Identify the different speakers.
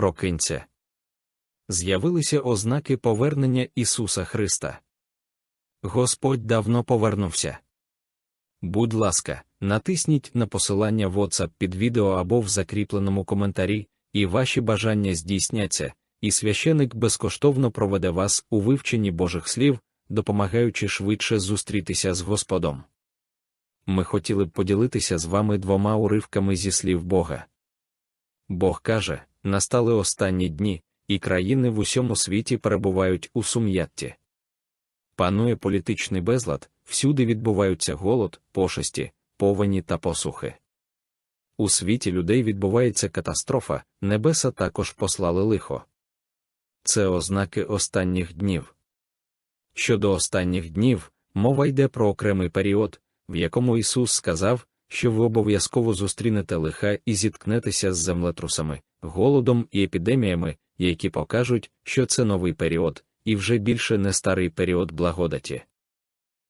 Speaker 1: прокинься. З'явилися ознаки повернення Ісуса Христа. Господь давно повернувся. Будь ласка, натисніть на посилання в WhatsApp під відео або в закріпленому коментарі, і ваші бажання здійсняться, і священик безкоштовно проведе вас у вивченні Божих слів, допомагаючи швидше зустрітися з Господом. Ми хотіли б поділитися з вами двома уривками зі слів Бога. Бог каже: настали останні дні, і країни в усьому світі перебувають у сум'ятті. Панує політичний безлад, всюди відбуваються голод, пошесті, повені та посухи. У світі людей відбувається катастрофа, небеса також послали лихо. Це ознаки останніх днів. Щодо останніх днів, мова йде про окремий період, в якому Ісус сказав, що ви обов'язково зустрінете лиха і зіткнетеся з землетрусами, голодом і епідеміями, які покажуть, що це новий період, і вже більше не старий період благодаті.